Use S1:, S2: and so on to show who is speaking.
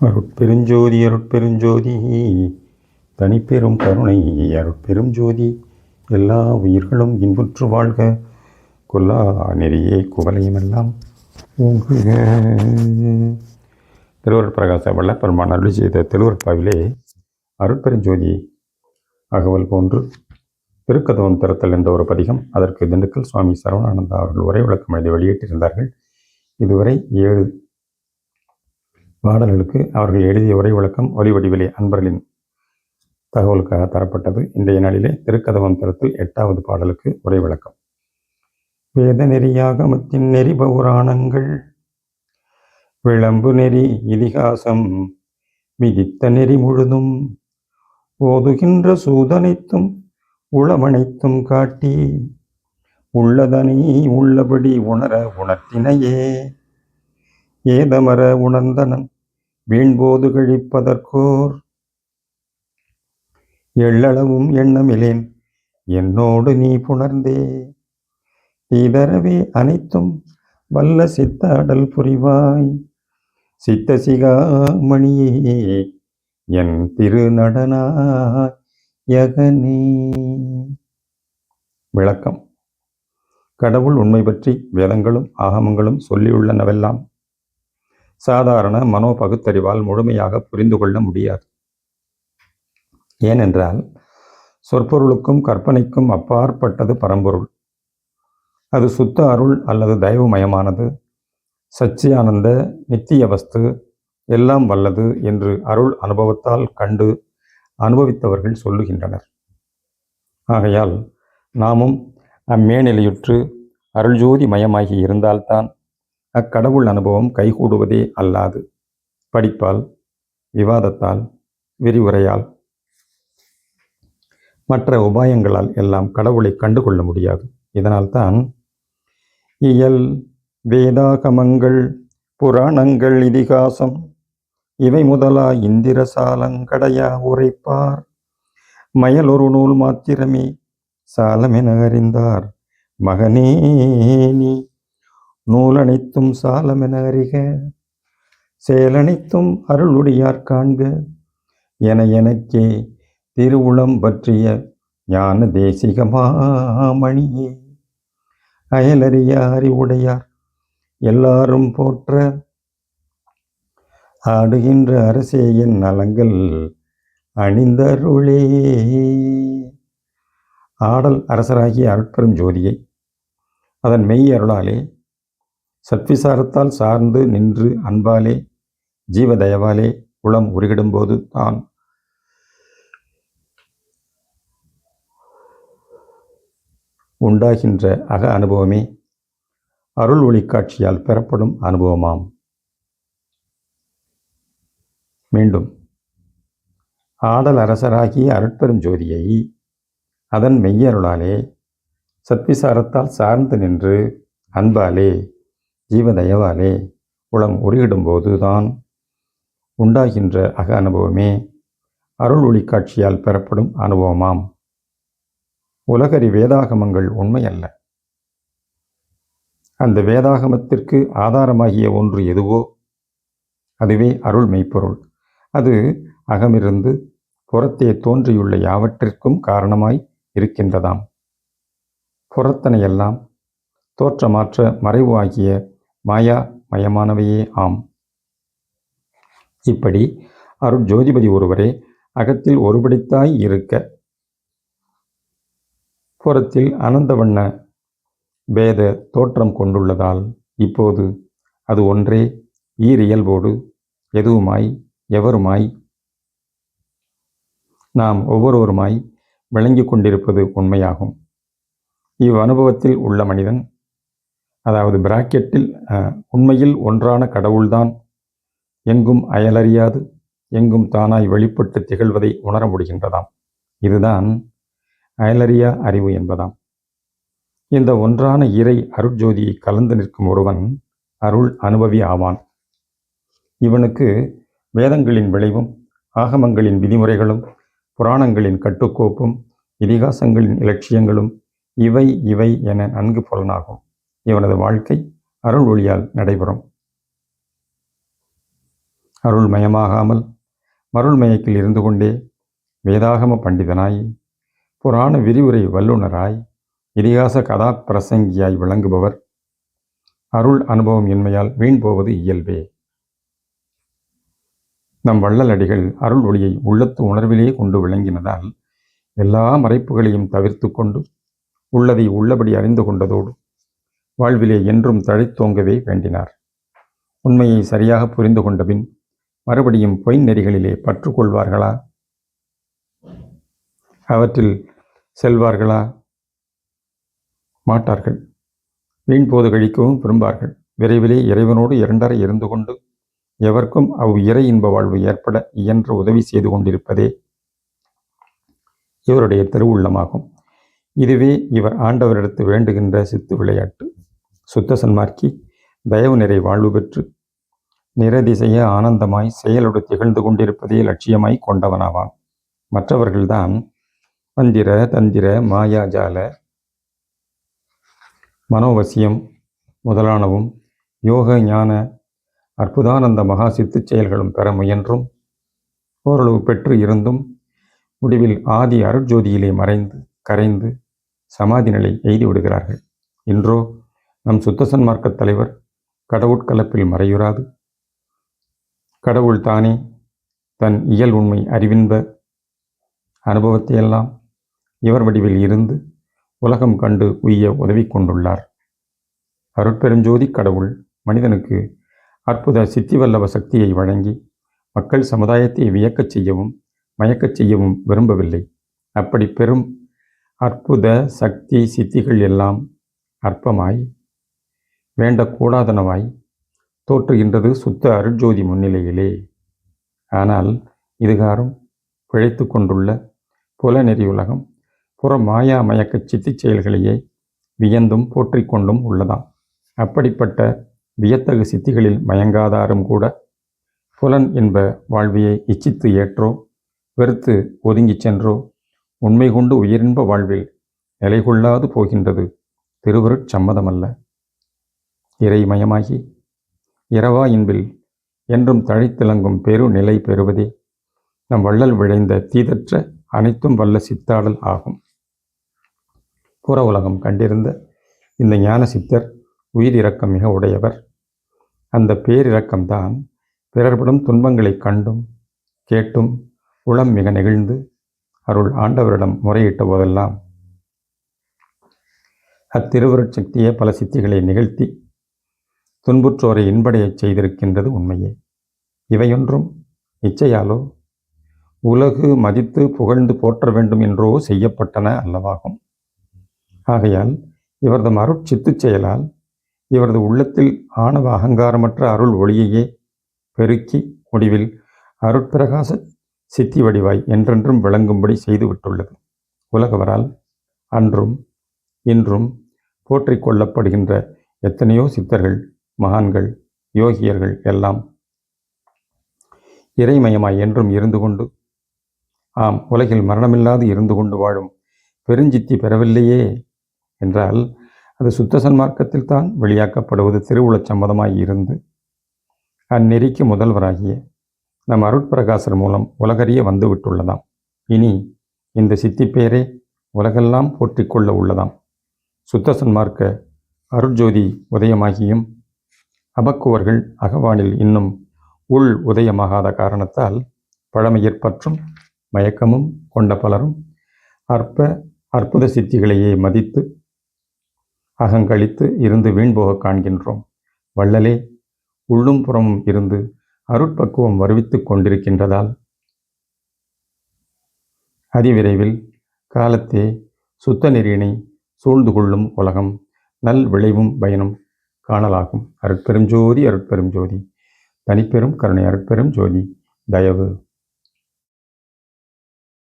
S1: அருட்பெருஞ்சோதி அருட்பெருஞ்சோதி தனிப்பெரும் கருணை அருட்பெரும் ஜோதி எல்லா உயிர்களும் இன்புற்று வாழ்க. கொல்லா நெறியே குவலையுமெல்லாம் ஓங்குக. திருவருட் பிரகாச வல்லப்பெருமான் அருள் செய்த திருவருட்பாவிலே அருட்பெருஞ்சோதி அகவல் போன்று திருக்கதவம் திறத்தல் என்ற ஒரு பதிகம் அதற்கு திண்டுக்கல் சுவாமி சரவணானந்தா அவர்கள் உரை விளக்கம் எழுதி வெளியிட்டிருந்தார்கள். இதுவரை ஏழு பாடல்களுக்கு அவர்கள் எழுதிய உரை விளக்கம் ஒலி வடிவிலே அன்பர்களின் தகவலுக்காக தரப்பட்டது. இன்றைய நாளிலே திருக்கதவம் தரத்தில் எட்டாவது பாடலுக்கு உரை விளக்கம். வேத நெறியாகமத்தின் நெறி பௌராணங்கள் விளம்பு நெறி இதிகாசம் விதித்த நெறி முழுதும் ஓதுகின்ற சூதனைத்தும் உளமனைத்தும் காட்டி உள்ளதனை உள்ளபடி உணர உணர்த்தினையே ஏதமர உணர்ந்தனன் வீண்போது கழிப்பதற்கோர். எள்ளளவும் எண்ணமிலேன் என்னோடு நீ புணர்ந்தே. இதரவே அனைத்தும் வல்ல சித்தாடல் புரிவாய். சித்த சிகாமணியே என் திருநடனாயகனே விளக்கம். கடவுள் உண்மை பற்றி வேதங்களும் ஆகமங்களும் சொல்லியுள்ளனவெல்லாம் சாதாரண மனோ பகுத்தறிவால் முழுமையாக புரிந்து கொள்ள முடியாது. ஏனென்றால் சொற்பொருளுக்கும் கற்பனைக்கும் அப்பாற்பட்டது பரம்பொருள். அது சுத்த அருள் அல்லது தயவுமயமானது. சச்சியானந்த நித்திய வஸ்து எல்லாம் வல்லது என்று அருள் அனுபவத்தால் கண்டு அனுபவித்தவர்கள் சொல்லுகின்றனர். ஆகையால் நாமும் அம்மேநிலையுற்று அருள்ஜோதி மயமாகி இருந்தால்தான் அக்கடவுள் அனுபவம் கைகூடுவதே அல்லாது. படிப்பால் விவாதத்தால் விரிவுரையால். மற்ற உபாயங்களால் எல்லாம் கடவுளை கண்டுகொள்ள முடியாது. இதனால்தான் இயல் வேதாகமங்கள் புராணங்கள் இதிகாசம் இவை முதலா இந்திரசாலங்கடையா உரைப்பார். மயலொரு நூல் மாத்திரமே சாலமென அறிந்தார். மகனே நீ நூலனைத்தும் சாலமென அறிக செயலனைத்தும் அருளுடையார் காண்க என எனக்கே திருவுளம் பற்றிய ஞான தேசிகமாமணியே அயலறிய அறிவுடையார் எல்லாரும் போற்ற ஆடுகின்ற அரசே என் நலங்கள் அணிந்தருளே. ஆடல் அரசராகிய அருட்பெரும் ஜோதியை அதன் மெய் அருளாலே சத்விசாரத்தால் சார்ந்து நின்று அன்பாலே ஜீவதயவாலே உளம் உருகிடும்போது தான். உண்டாகின்ற அக அனுபவமே அருள் ஒளிக்காட்சியால் பெறப்படும் அனுபவமாம். மீண்டும் ஆடல் அரசராகிய அருட்பெரும் ஜோதியை அதன் மெய்யருளாலே சத்விசாரத்தால் சார்ந்து நின்று அன்பாலே ஜீவதயவாலே உளம் உருகிடும்போது தான் உண்டாகின்ற அக அனுபவமே அருள் ஒளி காட்சியால் பெறப்படும் அனுபவமாம். உலகறி வேதாகமங்கள் உண்மையல்ல. அந்த வேதாகமத்திற்கு ஆதாரமாகிய ஒன்று எதுவோ? அதுவே அருள் மெய்ப்பொருள். அது அகமிருந்து புறத்தே தோன்றியுள்ள யாவற்றிற்கும் காரணமாய் இருக்கின்றதாம். புறத்தனையெல்லாம் தோற்றமாற்ற மறைவு ஆகிய மாயா மயமானவையே ஆம். இப்படி அருட்ஜோதிபதி ஒருவரே அகத்தில் ஒருபடித்தாய் இருக்க புறத்தில் அனந்தவண்ண பேத தோற்றம் கொண்டுள்ளதால் இப்போது அது ஒன்றே ஈரியல்போடு எதுவுமாய் எவருமாய்? நாம் ஒவ்வொருவருமாய் விளங்கி கொண்டிருப்பது உண்மையாகும். இவ் அனுபவத்தில் உள்ள மனிதன் அதாவது பிராக்கெட்டில் உண்மையில் ஒன்றான கடவுள்தான். எங்கும் அயலறியாது எங்கும் தானாய் வெளிப்பட்டு திகழ்வதை உணர முடிகின்றதாம். இதுதான் அயலறியா அறிவு என்பதாம். இந்த ஒன்றான இறை அருட்ஜோதியை கலந்து நிற்கும் ஒருவன் அருள் அனுபவி ஆவான். இவனுக்கு வேதங்களின் விளைவும் ஆகமங்களின் விதிமுறைகளும் புராணங்களின் கட்டுக்கோப்பும் இதிகாசங்களின் இலட்சியங்களும் இவை இவை என நன்கு புலனாகும். இவனது வாழ்க்கை அருள் ஒளியால் நடைபெறும். அருள்மயமாகாமல் மருள்மயக்கில் இருந்து கொண்டே வேதாகம பண்டிதனாய் புராண விரிவுரை வல்லுனராய் இதிகாச கதா பிரசங்கியாய் விளங்குபவர். அருள் அனுபவம் இன்மையால் வீண் போவது இயல்பே. நம் வள்ளலடிகள் அருள் ஒளியை உள்ளத்து உணர்விலே கொண்டு விளங்கினதால் எல்லா மறைப்புகளையும் தவிர்த்து கொண்டு உள்ளதை உள்ளபடி அறிந்து கொண்டதோடு வாழ்விலே என்றும் தழைத்தோங்கவே வேண்டினார். உண்மையை சரியாக புரிந்து கொண்டபின் மறுபடியும் பொய் நெறிகளிலே பற்றுக்கொள்வார்களா அவற்றில் செல்வார்களா? மாட்டார்கள். வீண் போது கழிக்கவும் விரும்பார்கள். விரைவிலே இறைவனோடு இரண்டரை இருந்து கொண்டு எவர்க்கும் அவ் இறை இன்ப வாழ்வு ஏற்பட இயன்ற உதவி செய்து கொண்டிருப்பதே இவருடைய திருவுள்ளமாகும். இதுவே இவர் ஆண்டவரிடத்து வேண்டுகின்ற சித்து விளையாட்டு. சுத்த சன்மார்க்கி தயவு நிறை வாழ்வு பெற்று நிறதிசைய ஆனந்தமாய் செயலோடு திகழ்ந்து கொண்டிருப்பதே லட்சியமாய் கொண்டவனாவான். மற்றவர்கள்தான் மந்திர தந்திர மாயாஜால மனோவசியம் முதலானவும் யோக ஞான அற்புதானந்த மகா சித்து செயல்களும் பெற முயன்றும் ஓரளவு பெற்று இருந்தும் முடிவில் ஆதி அருட்ஜோதியிலே மறைந்து கரைந்து சமாதி நிலை எய்தி விடுகிறார்கள். இன்றோ நம் சுத்த சன்மார்க்கத் தலைவர் கடவுட்கலப்பில் மறையுறாது. கடவுள் தானே தன் இயல் உண்மை அறிவின்ப அனுபவத்தையெல்லாம் இவர் வடிவில் இருந்து உலகம் கண்டு உய்ய உதவி கொண்டுள்ளார். அருட்பெருஞ்சோதி கடவுள் மனிதனுக்கு அற்புத சித்திவல்லவ சக்தியை வழங்கி மக்கள் சமுதாயத்தை வியக்கச் செய்யவும் மயக்கச் செய்யவும் விரும்பவில்லை. அப்படி பெரும் அற்புத சக்தி சித்திகள் எல்லாம் அற்பமாய் வேண்டக்கூடாதனவாய் தோற்றுகின்றது சுத்த அருட்ஜோதி முன்னிலையிலே. ஆனால் இதுகாரும் பிழைத்து கொண்டுள்ள புலநெறி உலகம் புற மாயா மயக்கச் சித்திச் செயல்களையே வியந்தும் போற்றிக்கொண்டும் உள்ளதாம். அப்படிப்பட்ட வியத்தகு சித்திகளில் மயங்காதாரும் கூட புலன் என்ப வாழ்வியை இச்சித்து ஏற்றோ வெறுத்து ஒதுங்கிச் சென்றோ உண்மை கொண்டு உயிரின்ப வாழ்வில் நிலை கொள்ளாது போகின்றது திருவருட் சம்மதமல்ல இறைமயமாகி இரவா இன்பில் என்றும் தழைத்திலங்கும் பெரு நிலை பெறுவதே நம் வள்ளல் விளைந்த தீதற்ற அனைத்தும் வல்ல சித்தாடல் ஆகும். புற உலகம் கண்டிருந்த இந்த ஞான சித்தர் உயிரிரக்கம் மிக உடையவர். அந்த பேரிரக்கம்தான் பிறர்படும் துன்பங்களைக் கண்டும் கேட்டும் உளம் மிக நெகிழ்ந்து அருள் ஆண்டவரிடம் முறையிட்ட போதெல்லாம் அத்திருவருட்சக்தியே பல சித்திகளை நிகழ்த்தி துன்புற்றோரை இன்படையச் செய்திருக்கின்றது உண்மையே. இவையொன்றும் இச்சையாலோ உலகு மதித்து புகழ்ந்து போற்ற வேண்டும் என்றோ செய்யப்பட்டன அல்லவாகும். ஆகையால் இவரது அருட்சித்துச் செயலால் இவரது உள்ளத்தில் ஆணவ அகங்காரமற்ற அருள் ஒளியையே பெருக்கி முடிவில் அருட்பிரகாச சித்தி வடிவாய் என்றென்றும் விளங்கும்படி செய்துவிட்டுள்ளது. உலகவரால் அன்றும் இன்றும் போற்றிக் கொள்ளப்படுகின்ற எத்தனையோ சித்தர்கள் மகான்கள் யோகியர்கள் எல்லாம் இறைமயமாய் என்றும் இருந்து கொண்டு ஆம் உலகில் மரணமில்லாது இருந்து கொண்டு வாழும் பெருஞ்சித்தி பெறவில்லையே என்றால் அது சுத்த சன்மார்க்கத்தில் தான் வெளியாக்கப்படுவது திருவுளச் சம்மதமாய் இருந்து அந்நெறிக்கு முதல்வராகிய நம் அருட்பிரகாசர் மூலம் உலகறிய வந்துவிட்டுள்ளதாம். இனி இந்த சித்திப்பேரே உலகெல்லாம் போற்றிக்கொள்ள உள்ளதாம். சுத்த சன்மார்க்க அருட்ஜோதி உதயமாகியும் அபக்குவர்கள் அகவானில் இன்னும் உள் உதயமாகாத காரணத்தால் பழமையற்பற்றும் மயக்கமும் கொண்ட பலரும் அற்ப அற்புத சித்திகளையே மதித்து அகங்கழித்து இருந்து வீண்போக காண்கின்றோம். வள்ளலே உள்ளும் புறமும் இருந்து அருட்பக்குவம் வருவித்துக் கொண்டிருக்கின்றதால் அதிவிரைவில் காலத்தே சுத்த நெறியினை சூழ்ந்து கொள்ளும் உலகம் நல் விளைவும் பயனும் காணலாகும். அருட்பெரும் ஜோதி அருட்பெரும் ஜோதி தனிப்பெரும் கருணை அருட்பெரும் ஜோதி தயவு.